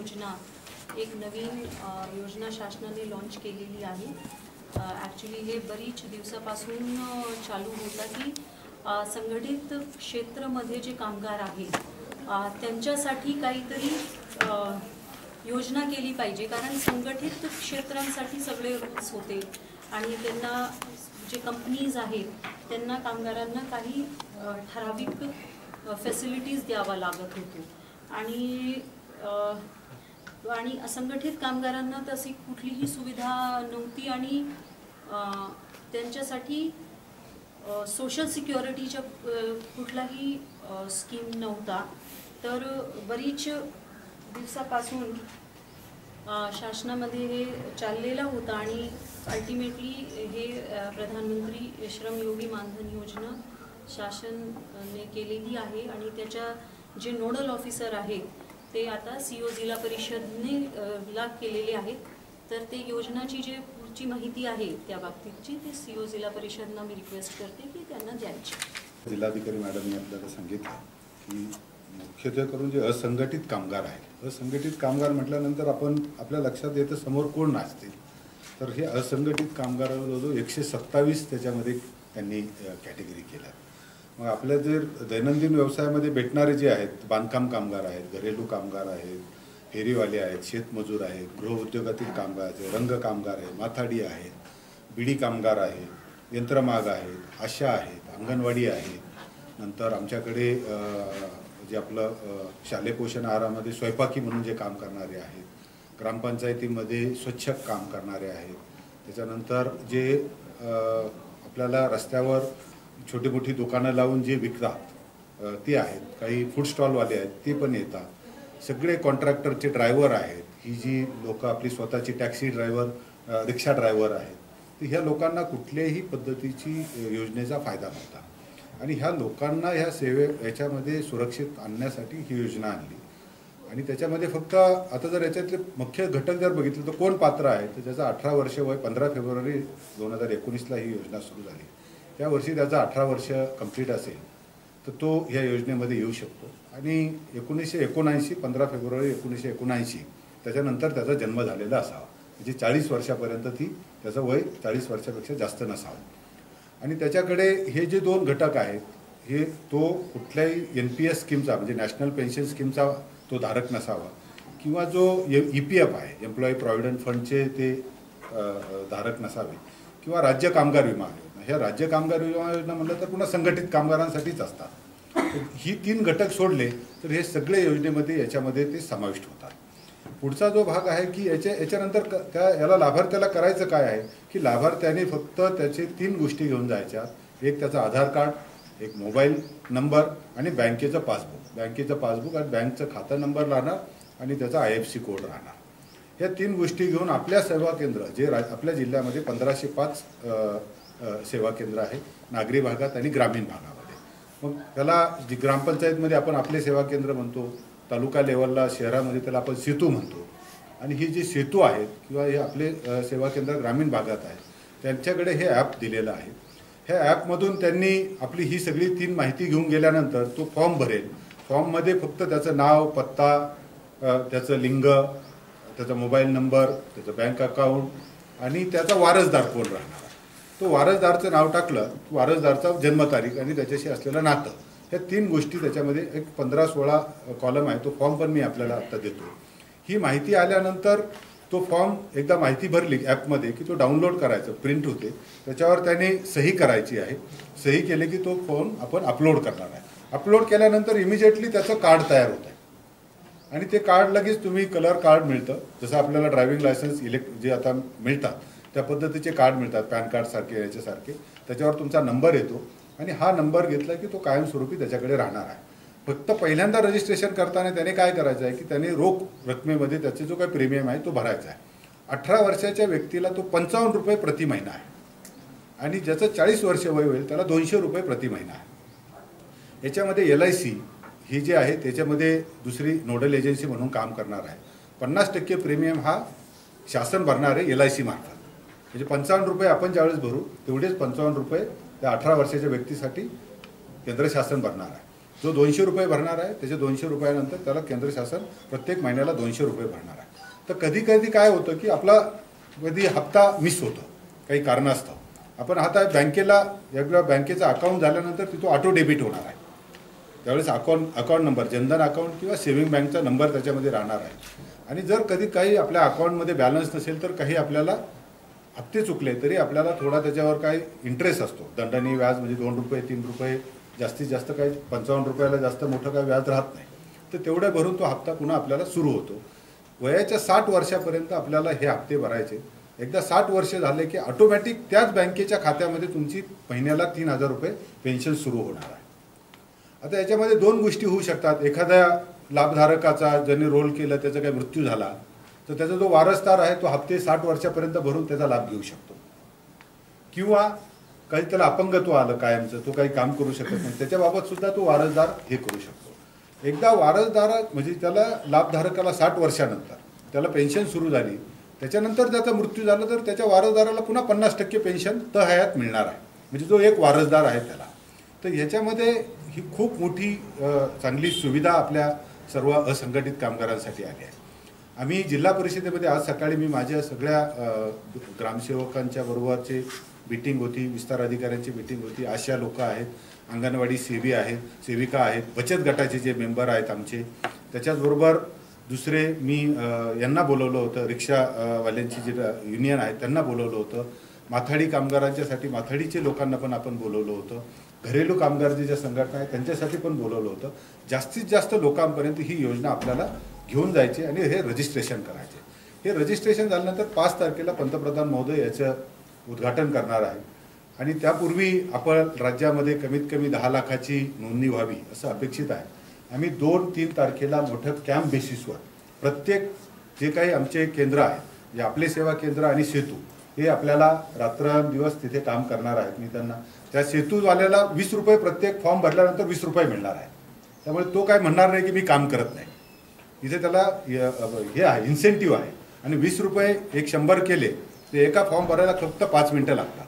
योजना एक नवीन योजना शासनाने लॉन्च केलेली आहे. ॲक्च्युली हे बरीच दिवसापासून चालू होतं की संघटित क्षेत्रामध्ये जे कामगार आहेत त्यांच्यासाठी काहीतरी योजना केली पाहिजे. कारण संघटित क्षेत्रांसाठी सगळे रूल्स होते आणि त्यांना जे कंपनीज आहेत त्यांना कामगारांना काही ठराविक फॅसिलिटीज द्यावा लागत होतो आणि आणि असंघटित कामगारांना तशी कुठलीही सुविधा नव्हती आणि त्यांच्यासाठी सोशल सिक्युरिटीच्या कुठलाही स्कीम नव्हता. तर बरीच दिवसापासून शासनामध्ये हे चाललेलं होतं आणि अल्टिमेटली हे प्रधानमंत्री श्रमयोगी मानधन योजना शासनने केलेली आहे आणि त्याच्या जे नोडल ऑफिसर आहेत ते आता सी ओ जिल्हा परिषदने ला केलेले आहेत. तर ते योजनाची जे पुढची माहिती आहे त्या बाबतीतची ते सी ओ जिल्हा परिषदना मी रिक्वेस्ट करते की त्यांना द्यायची. जिल्हाधिकारी मॅडमने आपल्याला सांगितलं की मुख्यत्वे करून जे असंघटित कामगार आहेत. असंघटित कामगार म्हटल्यानंतर आपण आपल्या लक्षात येतं समोर कोण नाचतील. तर हे असंघटित कामगार जो एकशे सत्तावीस त्याच्यामध्ये त्यांनी कॅटेगरी केल्या मग आपल्या जे दैनंदिन व्यवसायामध्ये भेटणारे जे आहेत बांधकाम कामगार आहेत घरेलू कामगार आहेत फेरीवाले आहेत शेतमजूर आहेत गृहउद्योगातील कामगार आहेत रंग कामगार आहेत माथाडी आहेत बिडी कामगार आहेत यंत्रमाग आहेत आशा आहेत अंगणवाडी आहेत. नंतर आमच्याकडे जे आपलं शालेय पोषण आहारामध्ये स्वयंपाकी म्हणून जे काम करणारे आहेत ग्रामपंचायतीमध्ये स्वच्छक काम करणारे आहेत. त्याच्यानंतर जे आपल्याला रस्त्यावर छोटी मोठी दुकानं लावून जे विकतात ते आहेत. काही फूड स्टॉलवाले आहेत ते पण येतात. सगळे कॉन्ट्रॅक्टरचे ड्रायव्हर आहेत. ही जी लोकं आपली स्वतःची टॅक्सी ड्रायव्हर रिक्षा ड्रायव्हर आहेत तर ह्या लोकांना कुठल्याही पद्धतीची योजनेचा फायदा नव्हता. आणि ह्या लोकांना ह्या सेवे याच्यामध्ये सुरक्षित आणण्यासाठी ही योजना आणली. आणि त्याच्यामध्ये फक्त आता जर याच्यातले मुख्य घटक जर बघितले तर कोण पात्र आहे? तर त्याचं अठरा वर्ष वय पंधरा फेब्रुवारी दोन हजार एकोणीसला ही योजना सुरू झाली. त्या वर्षी त्याचा अठरा वर्ष कंप्लीट असेल तर तो ह्या योजनेमध्ये येऊ शकतो. आणि एकोणीसशे एकोणऐंशी पंधरा फेब्रुवारी एकोणीसशे एकोणऐंशी त्याच्यानंतर त्याचा जन्म झालेला असावा. म्हणजे चाळीस वर्षापर्यंत ती त्याचं वय चाळीस वर्षापेक्षा जास्त नसावं. आणि त्याच्याकडे हे जे दोन घटक आहेत हे तो कुठल्याही एन पी एस स्कीमचा म्हणजे नॅशनल पेन्शन स्कीमचा तो धारक नसावा किंवा जो ई पी एफ आहे एम्प्लॉई प्रॉव्हिडंट फंडचे ते धारक नसावे किंवा राज्य कामगार विमा आहे. ह्या राज्य कामगार विमा योजना म्हटलं तर पुन्हा संघटित कामगारांसाठीच असतात. ही तीन घटक सोडले तर हे सगळे योजनेमध्ये याच्यामध्ये ते समाविष्ट होतात. पुढचा जो भाग आहे की याच्या याच्यानंतर त्या याला लाभार्थ्याला करायचं काय आहे? की लाभार्थ्याने फक्त त्याचे तीन गोष्टी घेऊन जायच्या. एक त्याचा आधार कार्ड एक मोबाईल नंबर आणि बँकेचं पासबुक. बँकेचं पासबुक आणि बँकचं खातं नंबर राहणार आणि त्याचा आय एफ सी कोड राहणार. या तीन गोष्टी घेऊन आपल्या सेवा केंद्र जे आपल्या जिल्ह्यामध्ये पंधराशे पाच सेवा केंद्र आहे नागरी भागात आणि ग्रामीण भागामध्ये. मग त्याला जी ग्रामपंचायतमध्ये आपण आपले सेवा केंद्र म्हणतो तालुका लेवलला शहरामध्ये त्याला आपण सेतू म्हणतो. आणि ही जी सेतू आहेत किंवा हे आपले सेवा केंद्र ग्रामीण भागात आहेत त्यांच्याकडे हे ॲप दिलेलं आहे. ह्या ॲपमधून त्यांनी आपली ही सगळी तीन माहिती घेऊन गेल्यानंतर तो फॉर्म भरेल. फॉर्ममध्ये फक्त त्याचं नाव पत्ता त्याचं लिंग त्याचा मोबाईल नंबर त्याचं बँक अकाउंट आणि त्याचा वारसदार कोण राहणार? तो वारसदारचं नाव टाकलं वारसदारचा जन्मतारीख आणि त्याच्याशी असलेलं नातं. ह्या तीन गोष्टी त्याच्यामध्ये एक पंधरा सोळा कॉलम आहे तो फॉर्म पण मी आपल्याला आत्ता देतो. ही माहिती आल्यानंतर तो फॉर्म एकदा माहिती भरली ॲपमध्ये की तो डाउनलोड करायचं प्रिंट होते. त्याच्यावर त्याने सही करायची आहे. सही केले की तो फॉर्म आपण अपलोड करणार आहे. अपलोड केल्यानंतर इमिजिएटली त्याचं कार्ड तयार होतं आहे आणि ते कार्ड लगेच तुम्ही कलर कार्ड मिळतं. जसं आपल्याला ड्रायव्हिंग लायसन्स इलेक्ट जे आता मिळतात त्या पद्धतीचे कार्ड मिळतात पॅन कार्ड सारखे याच्यासारखे त्याच्यावर तुमचा नंबर येतो आणि हा नंबर घेतला की तो कायमस्वरूपी त्याच्याकडे राहणार आहे. फक्त पहिल्यांदा रजिस्ट्रेशन करताना त्याने काय करायचं आहे की त्याने रोख रकमेमध्ये त्याचे जो काही प्रीमियम आहे तो भरायचा आहे. अठरा वर्षाच्या व्यक्तीला तो पंचावन्न रुपये प्रति महिना आहे. आणि ज्याचं चाळीस वर्ष वय होईल त्याला दोनशे रुपये प्रति महिना आहे. याच्यामध्ये एल आय सी ही जी आहे त्याच्यामध्ये दुसरी नोडल एजन्सी म्हणून काम करणार आहे. पन्नास टक्के प्रीमियम हा शासन भरणार आहे एल आय सी मार्फत. म्हणजे पंचावन्न रुपये आपण ज्यावेळेस भरू तेवढेच पंचावन्न रुपये त्या अठरा वर्षाच्या व्यक्तीसाठी केंद्र शासन भरणार आहे. जो दोनशे रुपये भरणार आहे त्याचे दोनशे रुपयानंतर त्याला केंद्र शासन प्रत्येक महिन्याला दोनशे रुपये भरणार आहे. तर कधी कधी काय होतं की आपला कधी हप्ता मिस होतो काही कारणास्तव. आपण आता बँकेला वेगवेगळ्या बँकेचं अकाउंट झाल्यानंतर तिथं ऑटो डेबिट होणार आहे. त्यावेळेस account account number Jandhan account किंवा सेव्हिंग बँकचा नंबर त्याच्यामध्ये राहणार आहे. आणि जर कधी काही आपल्या अकाउंटमध्ये बॅलन्स नसेल तर काही आपल्याला हप्ते चुकले तरी आपल्याला थोडा त्याच्यावर काही इंटरेस्ट असतो. दंडनीय व्याज म्हणजे दोन रुपये तीन रुपये जास्तीत जास्त काही पंचावन्न रुपयाला जास्त मोठं काय व्याज राहत नाही. तर तेवढ्या भरून तो हप्ता पुन्हा आपल्याला सुरू होतो. वयाच्या साठ वर्षापर्यंत आपल्याला हे हप्ते भरायचे. एकदा साठ वर्ष झाले की ऑटोमॅटिक त्याच बँकेच्या खात्यामध्ये तुमची महिन्याला तीन हजार रुपये पेन्शन सुरू होणार आहे. आता याच्यामध्ये दोन गोष्टी होऊ शकतात. एखाद्या लाभधारकाचा ज्याने रोल केलं त्याचा काही मृत्यू झाला तर त्याचा जो वारसदार आहे तो हप्ते साठ वर्षापर्यंत भरून त्याचा लाभ घेऊ शकतो. किंवा काही त्याला अपंगत्व आलं कायमचं तो काही काम करू शकत नाही. त्याच्याबाबत सुद्धा तो वारसदार हे करू शकतो. एकदा वारसदार म्हणजे त्याला लाभधारकाला साठ वर्षानंतर त्याला पेन्शन सुरू झाली त्याच्यानंतर त्याचा मृत्यू झाला तर त्याच्या वारसदाराला पुन्हा पन्नास टक्के पेन्शन तहयात मिळणार आहे. म्हणजे जो एक वारसदार आहे त्याला. तर ह्याच्यामध्ये ही खूप मोठी चांगली सुविधा आपल्या सर्व असंघटित कामगारांसाठी आली आहे. आम्ही जिल्हा परिषदेमध्ये आज सकाळी मी माझ्या सगळ्या ग्रामसेवकांच्या बरोबरचे मीटिंग होती विस्तार अधिकाऱ्यांची मीटिंग होती. आशा लोक आहेत अंगणवाडी सेवी आहेत सेविका आहेत बचत गटाचे जे मेंबर आहेत आमचे त्याच्याचबरोबर दुसरे मी यांना बोलवलं होतं रिक्षावाल्यांची जे युनियन आहे त्यांना बोलवलं होतं. माथाडी कामगारांच्यासाठी माथाडीचे लोकांना पण आपण बोलवलं होतं. घरेलू कामगार जे ज्या संघटना आहेत त्यांच्यासाठी पण बोलवलं होतं. जास्तीत जास्त लोकांपर्यंत ही योजना आपल्याला घेऊन जायचे आणि हे रजिस्ट्रेशन करायचे. हे रजिस्ट्रेशन झाल्यानंतर पाच तारखेला पंतप्रधान महोदय याचं उद्घाटन करणार आहे आणि त्यापूर्वी आपण राज्यामध्ये कमीत कमी दहा लाखाची नोंदणी व्हावी असं अपेक्षित आहे. आम्ही दोन तीन तारखेला मोठं कॅम्प बेसिसवर प्रत्येक जे काही आमचे केंद्र आहे जे आपले सेवा केंद्र आणि सेतू हे आपल्याला रात्रंदिवस तिथे काम करणार आहेत. मी त्यांना त्या सेतूवाल्याला वीस रुपये प्रत्येक फॉर्म भरल्यानंतर वीस रुपये मिळणार आहे त्यामुळे तो काय म्हणणार नाही की मी काम करत नाही. इथे त्याला हे आहे इन्सेंटिव्ह आहे. आणि वीस रुपये एक शंभर केले ते एका फॉर्म भरायला फक्त पाच मिनटं लागतात.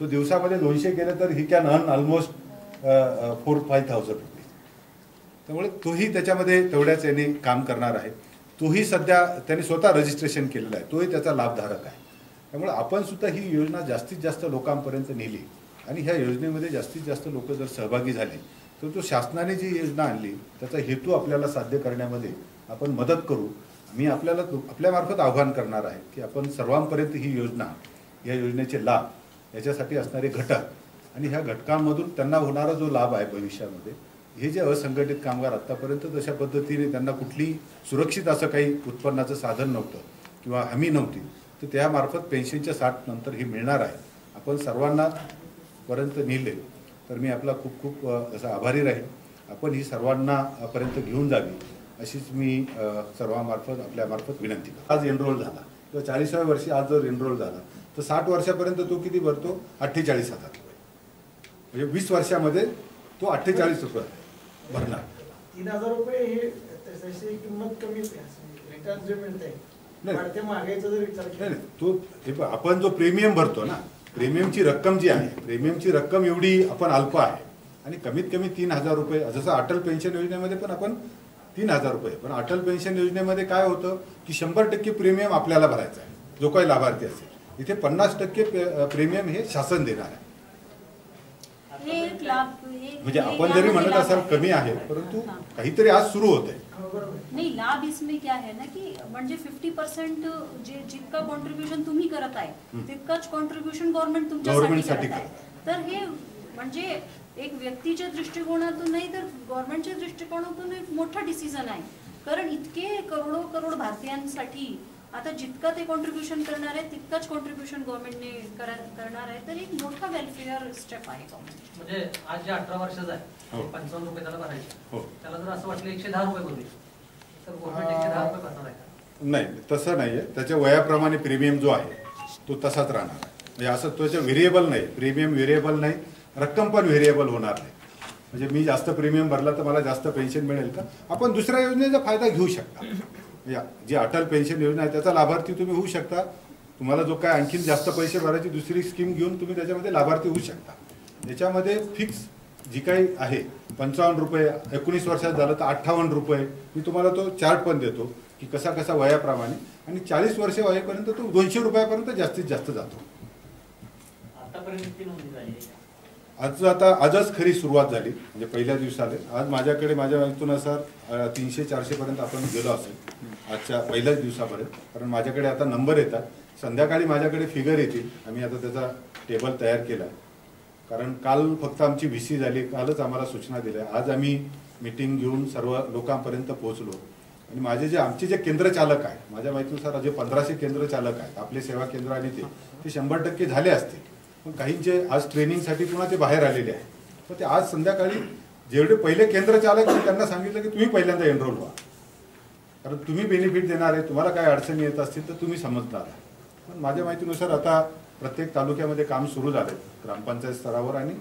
तो दिवसामध्ये दोनशे केले तर he can earn almost four five thousand rupees त्यामुळे तोही त्याच्यामध्ये तेवढ्याच याने काम करणार आहे. तोही सध्या त्याने स्वतः रजिस्ट्रेशन केलेलं आहे. तोही त्याचा लाभधारक आहे. त्यामुळे आपण सुद्धा ही योजना जास्तीत जास्त लोकांपर्यंत नेली. आणि ह्या योजनेमध्ये जास्तीत जास्त लोक जर सहभागी झाले तर तो शासनाने जी योजना आणली त्याचा हेतू आपल्याला साध्य करण्यामध्ये आपण मदत करू. मी आपल्याला आपल्यामार्फत आव्हान करणार आहे की आपण सर्वांपर्यंत ही योजना या योजनेचे लाभ याच्यासाठी असणारे घटक आणि ह्या घटकांमधून त्यांना होणारा जो लाभ आहे भविष्यामध्ये हे जे असंघटित कामगार आत्तापर्यंत जशा पद्धतीने त्यांना कुठली सुरक्षित असं काही उत्पन्नाचं साधन नव्हतं किंवा हमी नव्हती तर त्यामार्फत पेन्शनच्या साठ नंतर ही मिळणार आहे. आपण सर्वांना पर्यंत नेले तर मी आपला खूप खूप असा आभारी राहील आपण ही सर्वांना अ, पर्यंत घेऊन जावी अशीच मी सर्वांमार्फत आपल्यामार्फत विनंती करतो. आज एनरोल झाला. किंवा चाळीसाव्या वर्षी आज जर एनरोल झाला तर साठ वर्षापर्यंत तो किती भरतो? अठ्ठेचाळीस हजार रुपये म्हणजे वीस वर्षामध्ये तो अठ्ठेचाळीस रुपये भरणार. तीन हजार रुपये हे किंमत कमी रिटर्न जे मिळते नाही. तो हे आपण जो प्रीमियम भरतो ना प्रीमियमची रक्कम जी आहे प्रीमियमची रक्कम एवढी आपण अल्प आहे. आणि कमीत कमी तीन हजार रुपये जसं अटल पेन्शन योजनेमध्ये पण आपण तीन हजार रुपये पण अटल पेन्शन योजनेमध्ये काय होतं की शंभर टक्के प्रीमियम आपल्याला भरायचा आहे जो काही लाभार्थी असेल. इथे पन्नास टक्के प्रीमियम हे शासन देणार आहे. म्हणजे हे आपण जरी म्हणत लाभ असाल. कमी आहे परंतु. काहीतरी आज सुरू होत आहे हो. नाही लाभ इसमें क्या है ना की म्हणजे फिफ्टी पर्सेंट जे जितकं कॉन्ट्रीब्युशन तुम्ही करत आहे. तितकंच कॉन्ट्रीब्युशन गव्हर्नमेंट तुमच्यासाठी गव्हर्नमेंटसाठी करत आहे तर हे म्हणजे एक व्यक्तीच्या दृष्टिकोनातून नाही तर गव्हर्नमेंटच्या दृष्टिकोनातून एक मोठा डिसिजन आहे कारण इतके करोडो करोड भारतीयांसाठी आता जितकं ते कॉन्ट्रीब्युशन करणार आहे तितकंच कॉन्ट्रीब्युशन गव्हर्नमेंटने करणार आहे तर एक मोठा वेलफेअर स्टेप आहे गव्हर्नमेंट म्हणजे आज जे अठरा वर्षाचा हो. आहे पंचावन्न रुपये त्याला भरायचे. हो. त्याला जर असं वाटलं एकशे दहा रुपये भरू तर गव्हर्नमेंट एकशे दहा रुपये भरणार आहे नाही तसं नाही आहे त्याच्या वयाप्रमाणे प्रीमियम जो आहे तो तसाच राहणार आहे. म्हणजे असं त्याच्या व्हेरिएबल नाही. प्रीमियम व्हेरिएबल नाही रक्कम पण व्हेरिएबल होणार नाही. म्हणजे मी जास्त प्रीमियम भरला तर मला जास्त पेन्शन मिळेल का? आपण दुसऱ्या योजनेचा फायदा घेऊ शकता. जी अटल पेन्शन योजना आहे त्याचा लाभार्थी तुम्ही होऊ शकता. तुम्हाला जो काय आणखीन जास्त पैसे भरायची दुसरी स्कीम घेऊन तुम्ही त्याच्यामध्ये लाभार्थी होऊ शकता. याच्यामध्ये फिक्स जी काही आहे पंचावन्न रुपये एकोणीस वर्षात झालं तर अठ्ठावन्न रुपये मी तुम्हाला तो चार्ट पण देतो की कसा कसा वयाप्रमाणे. आणि चाळीस वर्ष वयापर्यंत तो दोनशे रुपयापर्यंत जास्तीत जास्त जातो. आज आता आजच खरी सुरुवात झाली म्हणजे पहिल्या दिवसाने आज माझ्याकडे माझ्या माहितीनुसार तीनशे चारशेपर्यंत आपण गेलो असेल आजच्या पहिल्याच दिवसापर्यंत. कारण माझ्याकडे आता नंबर येतात. संध्याकाळी माझ्याकडे फिगर येतील. आम्ही आता त्याचा टेबल तयार केला. कारण काल फक्त आमची व्ही सी झाली. कालच आम्हाला सूचना दिल्या. आज आम्ही मिटिंग घेऊन सर्व लोकांपर्यंत पोहोचलो. आणि माझे जे आमचे जे केंद्र चालक आहेत माझ्या माहितीनुसार जे पंधराशे केंद्र चालक आहेत आपले सेवा केंद्र आणि ते ते शंभर टक्के झाले असतील. पण काहींचे आज ट्रेनिंगसाठी पुन्हा ते बाहेर आलेले आहे तर ते आज संध्याकाळी जेवढे पहिले केंद्र चालक त्यांना सांगितलं की तुम्ही पहिल्यांदा एनरोल व्हा. कारण तुम्ही बेनिफिट देणार आहे तुम्हाला काय अडचणी येत असतील तर तुम्ही समजणार पण माझ्या माहितीनुसार आता प्रत्येक तालुक्यामध्ये काम सुरू झाले ग्रामपंचायत स्तरावर आणि